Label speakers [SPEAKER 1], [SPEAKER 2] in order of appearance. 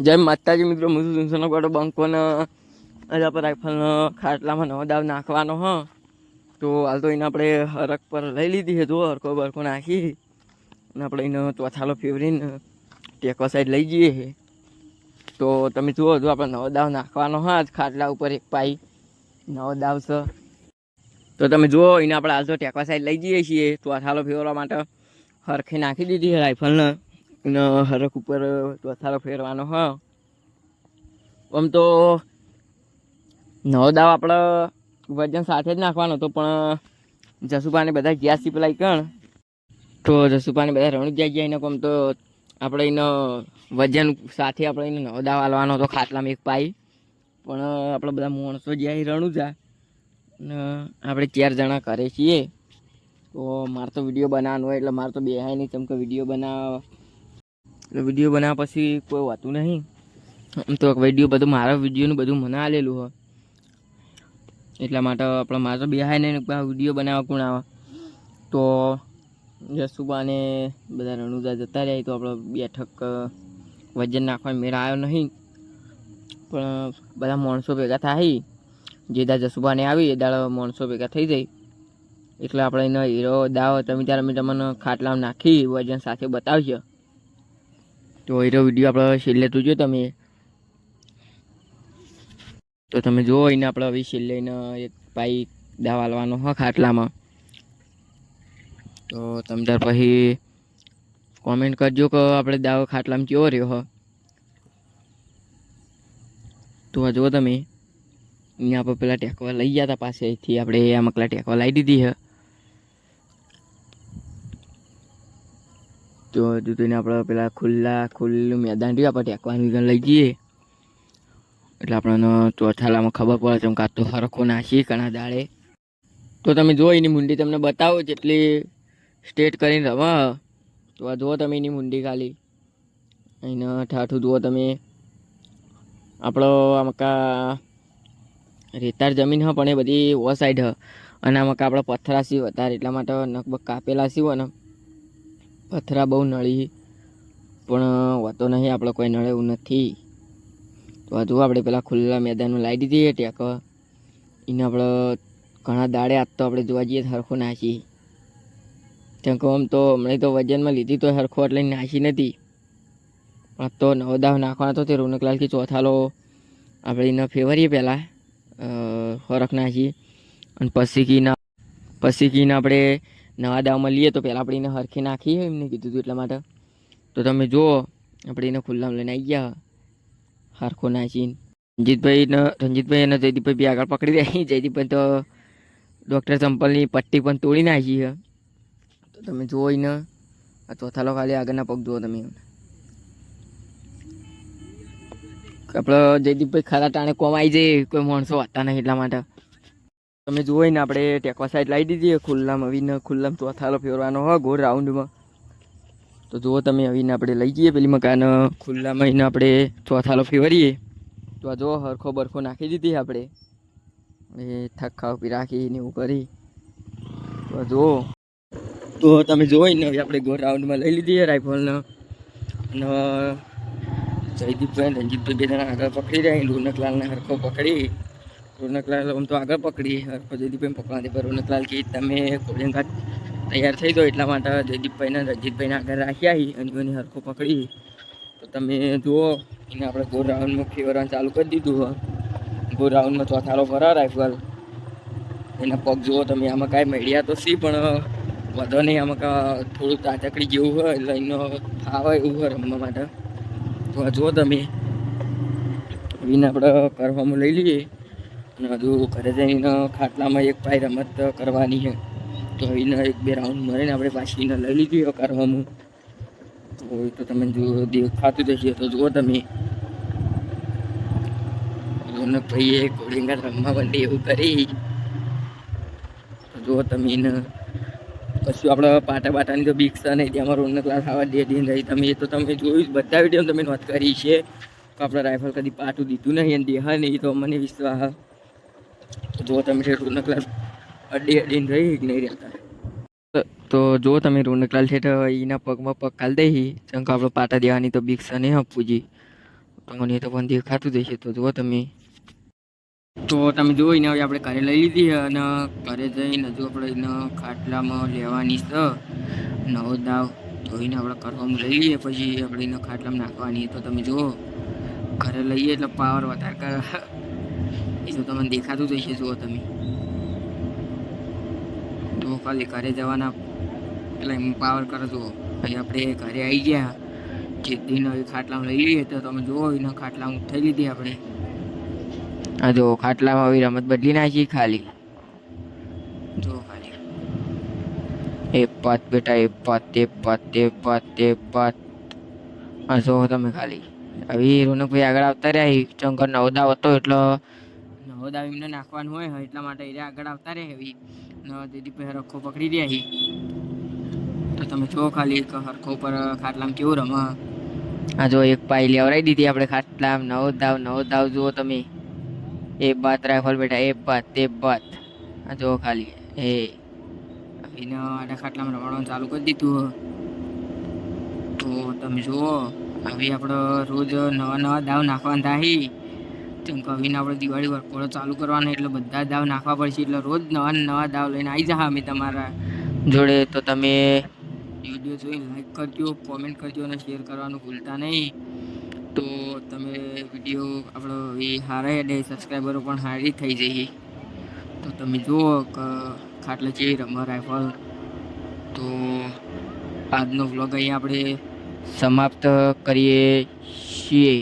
[SPEAKER 1] જય માતાજી મિત્રો છું સુનસનો પાડો બંકોને. આજે આપણે રાઇફલનો ખાટલામાં નવો દાવ નાખવાનો, હ. તો હાલ તો એને આપણે હરક પર લઈ લીધી છે, જો હરકો બરકો નાખી. અને આપણે એનો ચોથાલો ફેવરીને ટેકો સાઈડ લઈ જઈએ તો તમે જુઓ, જો આપણે નવો દાવ નાખવાનો, હા ખાટલા ઉપર એક પાઈ નવો દાવ છે. તો તમે જુઓ, એને આપણે હાલ તો ટેકો સાઈડ લઈ જઈએ છીએ, ચોથાલો ફેરવા માટે હરખે નાખી દીધી છે રાઇફલને હરખ ઉપર ચોથાલો ફેરવાનો, હ. આમ તો નવો દાવ આપણે વજન સાથે જ નાખવાનો હતો, પણ જસુપાને બધા ગયા છે પેલા કણ તો જસુપાને બધા રણું ગયા એને આમ તો આપણે એનો વજન સાથે આપણે એને નવો દાવ આલવાનો હતો, ખાટલામાં એક પાઈ. પણ આપણે બધા માણસો જ્યાં રણું જા. ને આપણે ચાર જણા કરે છીએ. તો મારે તો વીડિયો બનાવવાનો હોય, એટલે મારે તો બેહાય નહીં, કેમ કે વીડિયો એટલે વીડિયો બનાવ્યા પછી કોઈ વાતું નહીં. આમ તો વીડિયો બધું, મારા વિડીયોનું બધું મને આલેલું હોય. એટલા માટે આપણે મારે બેહાય નહીં વીડિયો બનાવવા કોણ આવે. તો જસુબાને બધા રણુદા જતા રહ્યા, તો આપણે બેઠક વજન નાખવાનો મેળ આવ્યો નહીં. પણ બધા માણસો ભેગા થાય. જે દા જસુબાને આવી, એ દાડો માણસો ભેગા થઈ જાય. એટલે આપણે એનો હીરો, દાવ, તમે ત્યારે અમે તમને ખાટલામાં નાખી, વજન સાથે બતાવજો. તો એનો વીડિયો આપણે છેલ્લે જોજો તમે? તો તમે જુઓ એને આપણે હવે છેલ્લે એક પાઈ દાવ આલવાનો હ ખાટલામાં. તો તમે ત્યાર પછી કોમેન્ટ કરજો કે આપણે દાવ ખાટલામાં કેવો રહ્યો હ. તો આ જુઓ તમે. અહીંયા આપણે પેલા ટેકવા લઈ ગયા હતા પાસેથી આપણે આ મકલા ટેકવા લાવી દીધી છે તો હજુ એને આપણે પેલા ખુલ્લા ખુલ્લું મેદાન રહ્યું, આપણે ટેકવાનું લઈ જઈએ. એટલે આપણને ચોથાલામાં ખબર પડે છે, કાં તો હરખો નાખીએ ઘણા દાડે તો તમે જુઓ એની મુંડી તમને બતાવો, જેટલી સ્ટેટ કરીને રમે. તો આ જુઓ તમે એની મુંડી ખાલી. એને ઠાઠું જુઓ તમે. આપણો આમ કા રેતાળ જમીન હ, પણ એ બધી ઓ સાઈડ હ. અને આમાં કા આપણે પથરા સી વધારે, એટલા માટે નકબક કાપેલા સી ને. પથરા બહુ નળી, પણ હોતો નહીં, આપણે કોઈ નળે એવું નથી. તો હજુ આપણે પેલા ખુલ્લા મેદાનમાં લાવી દીધી ટેક. એને આપણે ઘણા દાડે આજ તો આપણે જોવા જઈએ સરખો નાસી. કેમ કે આમ તો હમણાં તો વજનમાં લીધી તો સરખો એટલે નાસી નથી. પણ તો નવો દાવ નાખવાનો તો તે રોનકલાલથી ચોથાલો આપણે એને ફેવરીએ પહેલાં ફરક નાસી. અને પછી કીના, પછી કીને આપણે નવા દાવમાં લઈએ તો પહેલાં આપણે એને હરખી નાખીએ એમને કીધું હતું એટલા માટે. તો તમે જુઓ, આપણે એને ખુલ્લામાં લઈને આવી ગયા. હરખો નાખીને રંજીતભાઈને રંજીતભાઈ અને જયદીપભાઈ બી આગળ પકડી દે જયદીપભાઈ તો ડૉક્ટર ચંપલની પટ્ટી પણ તોડી નાખી છે. તો તમે જુઓ એને. આ ચોથાલો ખાલી આગળના પગ જુઓ તમે. આપણે જયદીપભાઈ ખરા ટાણે આવી જાય. કોઈ માણસો હતા નહીં એટલા માટે. તમે જુઓ ને, આપણે ટેકવા સાઈડ લાવી દીધી ખુલ્લામાં આવીને ખુલ્લામાં ચોથાલો ફેરવાનો હોય, ગોળ રાઉન્ડમાં. તો જુઓ તમે, આવીને આપણે લઈ જઈએ પેલી મકાન. ખુલ્લામાં આવીને આપણે ચોથાલો ફેવરીએ તો આ જુઓ હરખો બરખો નાખી દીધી આપણે. એ થક ખાવ પી રાખીને એવું કરી. તો જુઓ. તો તમે જુઓ ને, હવે આપણે ગોળ રાઉન્ડમાં લઈ લીધી રાઇફલને અને જયદીપભાઈ રંજીતભાઈ બે જણા આગળ પકડી રહ્યા લુનકલાલને હરખો પકડી. રોનકલાલ આમ તો આગળ પકડી. જયદીપભાઈ પકડા દે પણ રોનકલાલ કે તમે કોલિંગ તૈયાર થઈ ગયો એટલા માટે જયદીપભાઈને રજીતભાઈને આગળ રાખ્યા અને એની હરખો પકડી. તો તમે જુઓ, એને આપણે ગોળ રાઉન્ડમાં ફેરવાનું ચાલુ કરી દીધું ગોળ રાઉન્ડમાં ચોથાલો ભરા રાઇફલ એના પગ જુઓ તમે, આમાં કાંઈ મળ્યા તો સી પણ વધો નહીં. આમાં કાં થોડું તાચકડી જેવું હોય, એટલે એનો ફાવે એવું હોય રમવા માટે. તો જુઓ તમે. એને આપણે કરવામાં લઈ લઈએ. અને હજુ ઘરે જઈને ખાટલામાં એક પાય રમત કરવાની છે. તો એને એક બે રાઉન્ડ મરીને આપણે પાછી એને લઈ લીધી કરવામાં. તો એ તો તમે જો દેખાતું જશે તો જુઓ તમે. અને ભાઈએ કોળિંગા રમવા માટે એવું કરી. જુઓ તમે એને. કશું આપણે પાટા બાટાની તો બીક નહીં ત્યાં રોનક ક્લાસ આવવા દે દઈને રહી તમે એ તો તમે જોયું બધા વીડિયો તમે નોંધ કરી છે. તો આપણે રાઇફલ કદી પાટું દીધું નહીં અને દેહા નહીં તો મને વિશ્વાસ. જો તમે છે રોનકલાલ અડી અડીને રહી નહીં રહેતા. તો જો તમે રોનકલાલ છે તો એના પગમાં પગ કાલ દઈ. કે આપણે પાટા દેવાની તો બીક નહીં આપવું તમને તો પણ દેખાતું ખાતું હશે. તો જુઓ તમે. તો તમે જોઈને હવે આપણે ઘરે લઈ લીધી અને ઘરે જઈને હજુ આપણે એને ખાટલામાં લેવાની છે. નવો દાવ ધોઈને આપણે કરવામાં લઈ લઈએ. પછી આપણે એને ખાટલામાં નાખવાની. તો તમે જુઓ. ઘરે લઈએ એટલે પાવર વધારે કરે. એ તો તમને દેખાતું જ હશે, જુઓ તમે. તો ખાલી ઘરે જવાના એટલે પાવર કરે, જુઓ. આપણે ઘરે આવી ગયા. જેથી નવી ખાટલામાં લઈ લઈએ, તો તમે જુઓ, એના ખાટલામાં ઉઠાઈ લીધી આપણે. આ જો ખાટલામાં આવી રમત બદલી નાખી ખાલી. જો ખાલી. એ પાત બેટા, એ પાત એ પાત એ પાત એ પાત. આ જો તમે ખાલી. હવે રોનકભાઈ આગળ આવતા રહ્યા. ચંકર નવો દાવ હતો, એટલે નવો દાવ એમને નાખવાનું હોય એટલા માટે એ આગળ આવતા રહે એવી. દીદી દીદીભાઈ હરખો પકડી રહ્યા તો તમે જો ખાલી એક હરખો ઉપર ખાટલામાં કેવું રમે. આ જો એક પાઈ લેવરાઈ દીધી આપણે ખાટલામ. નવો દાવ નવો દાવ જુઓ તમે. એ બાત રાઇફલ બેટા એ બાત તે બાત. આ જો ખાલી. એ. એને આડા ખાટલામાં રમાડવાનું ચાલુ કરી દીધું તો તમે જુઓ હવે આપણે રોજ નવા નવા દાવ નાખવાના થાય જેમ કે હવે આપણે દિવાળી વરપોળો ચાલુ કરવાનો એટલે બધા દાવ નાખવા પડશે. એટલે રોજ નવા નવા દાવ લઈને આવી જા અમે તમારા જોડે. તો તમે વીડિયો જોઈને લાઈક કરજો કોમેન્ટ કરજો અને શેર કરવાનું ભૂલતા નહીં. તો તમે વીડિયો આપણો એ સારા એટલે સબસ્ક્રાઈબરો પણ સારી થઈ જઈએ. તો તમે જુઓ કે ખાટલા છે રમવા રાઇફલ તો આજનો વ્લોગ અહીંયા આપણે સમાપ્ત કરીએ છીએ.